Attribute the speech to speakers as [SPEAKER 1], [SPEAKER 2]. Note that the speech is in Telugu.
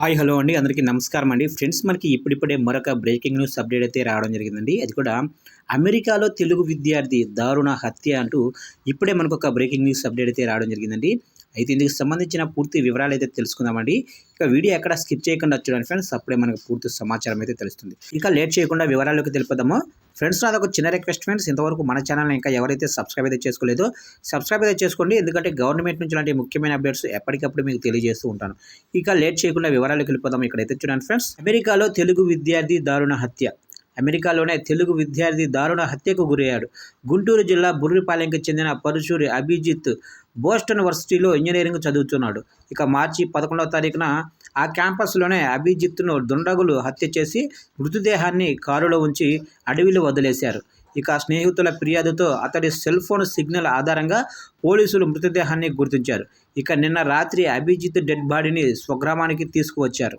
[SPEAKER 1] హాయ్ హలో అండి. అందరికీ నమస్కారం అండి. ఫ్రెండ్స్ మనకి ఇప్పుడిప్పుడే మరొక బ్రేకింగ్ న్యూస్ అప్డేట్ అయితే రావడం జరిగిందండి. అది కూడా అమెరికాలో తెలుగు విద్యార్థి దారుణ హత్య అంటూ ఇప్పుడే మనకు ఒక బ్రేకింగ్ న్యూస్ అప్డేట్ అయితే రావడం జరిగిందండి. అయితే ఇందుకు సంబంధించిన పూర్తి వివరాలు అయితే తెలుసుకుందామండి. ఇక వీడియో ఎక్కడ స్కిప్ చేయకుండా చూడండి ఫ్రెండ్స్ అప్పుడే మనకు పూర్తి సమాచారం అయితే తెలుస్తుంది. ఇక లేట్ చేయకుండా వివరాల్లోకి తెలిపదాము ఫ్రెండ్స్ నాది ఒక చిన్న రిక్వెస్ట్ ఫ్రెండ్స్ ఇంతవరకు మన ఛానల్ ఇంకా ఎవరైతే సబ్స్క్రైబ్ అయితే చేసుకోలేదో సబ్స్క్రైబ్ అయితే చేసుకోండి. ఎందుకంటే గవర్నమెంట్ నుంచి లాంటి ముఖ్యమైన అప్డేట్స్ ఎప్పటికప్పుడు మీకు తెలియజేస్తూ ఉంటాను. ఇక లేట్ చేయకుండా వివరాలకు వెళ్ళిపోదాం ఇక్కడైతే చూడండి ఫ్రెండ్స్ అమెరికాలో తెలుగు విద్యార్థి దారుణ హత్య. అమెరికాలోనే తెలుగు విద్యార్థి దారుణ హత్యకు గురయ్యాడు. గుంటూరు జిల్లా బుర్రిపాలెంకి చెందిన పరుశూరి అభిజిత్ బోస్టన్ వర్సిటీలో ఇంజనీరింగ్ చదువుతున్నాడు. ఇక మార్చి పదకొండవ తారీఖున ఆ క్యాంపస్లోనే అభిజిత్ను దుండగులు హత్య చేసి మృతదేహాన్ని కారులో ఉంచి అడవిలో వదిలేశారు. ఇక స్నేహితుల ఫిర్యాదుతో అతడి సెల్ ఫోన్ సిగ్నల్ ఆధారంగా పోలీసులు మృతదేహాన్ని గుర్తించారు. ఇక నిన్న రాత్రి అభిజిత్ డెడ్ బాడీని స్వగ్రామానికి తీసుకువచ్చారు.